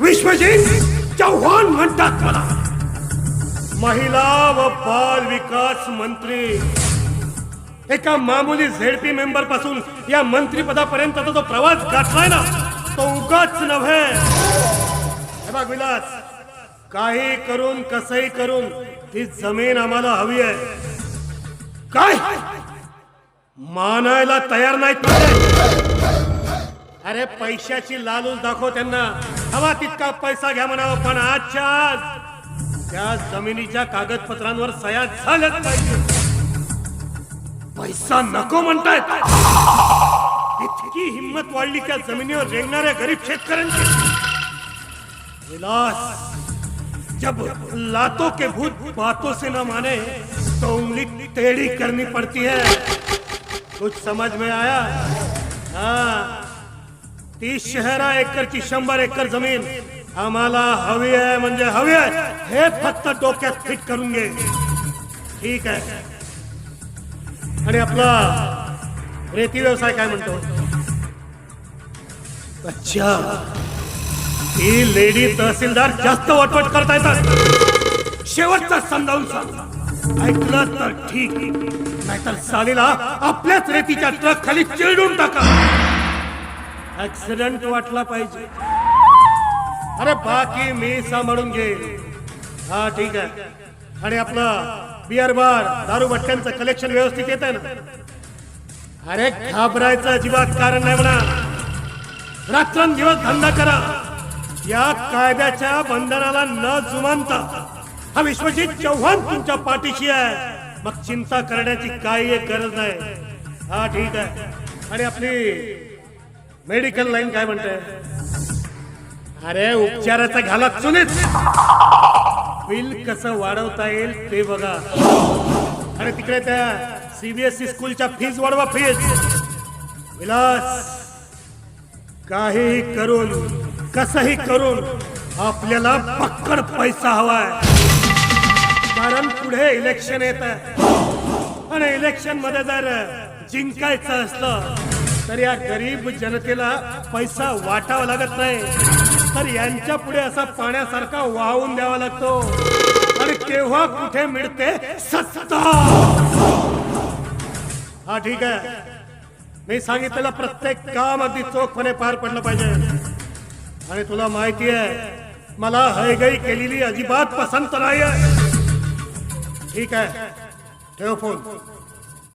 विश्वजीत चव्हाण म्हणतात मला महिला व बाल विकास मंत्री. एका मामूली झेडपी मेंबरपासून या मंत्रीपदापर्यंतचा जो प्रवास गाठलाय ना तो उगाच नव्हे. हे बघ विलास काही करून कसही करून ती जमीन आम्हाला हवी आहे. काय? मानायला तयार नाहीत. अरे पैशाची लालूच दाखव त्यांना. हवा तितका पैसा घ्या म्हणावं पण आजच्या आज त्या जमिनीच्या कागदपत्रांवर सह्या झाल्याच पाहिजे. पैसा नको म्हणतायत. इतकी हिंमत वाढली त्या जमिनीवर रेंगणाऱ्या गरीब शेतकऱ्यांची. विलास जब लातो के भूत बातों से न माने तो उंगली टेढ़ी करनी पड़ती है. कुछ समझ में आया? हाँ। तीस शहरा एकरची शंभर एकर जमीन. आम्हाला हवी आहे म्हणजे हवी आहे. हे फक्त डोक्यात फिट करून घे. ठीक आहे. आणि आपला रेती व्यवसाय काय म्हणतो? अच्छा. ही लेडी तहसीलदार जास्त वटवट करता येतात. शेवटचा समजावून सांग. ऐकलं तर ठीक. नाहीतर सालीला आपल्याच रेतीच्या ट्रक खाली चिरडून टाका. ऍक्सिडेंट वाटला पाहिजे. अरे बाकी मी सांभाळून घे हा ठीक आहे. आणि आपलं बिअर बार दारू भट्ट्यांचं कलेक्शन व्यवस्थित येत आहे ना? अरे घाबरायचं अजिबात कारण नाही म्हणा. रात्रंदिवस धंदा करा. या कायद्याच्या बंधनाला न जुमानता. हा विश्वजित चव्हाण तुमच्या पाठीशी आहे. मग चिंता करण्याची काही एक गरज नाही. हा ठीक आहे. आणि आपली मेडिकल लाईन काय म्हणते अरे उपचाराचा घाला चुनीत बिल कसं वाढवता येईल ते बघा. अरे तिकडे त्या सीबीएसई स्कूलच्या फीज वाढवा फीज विलास काहीही करून कसंही करून आपल्याला पक्कड पैसा हवाय. कारण पुढे इलेक्शन येत आहे. आणि इलेक्शनमध्ये जर जिंकायचं असलं तर या गरीब जनतेला पैसा वाटावा लागत नाही. तर यांच्या पुढे असा पाण्यासारखा वाहून द्यावा लागतो. आणि केव्हा कुठे मिळते? सत्ता! हा ठीक आहे. मी सांगितलेलं प्रत्येक काम अगदी चोखपणे पार पडलं पाहिजे. आणि तुला माहिती आहे मला हयगई केलेली अजिबात पसंत नाही आहे ठीक आहे. ठेव फोन.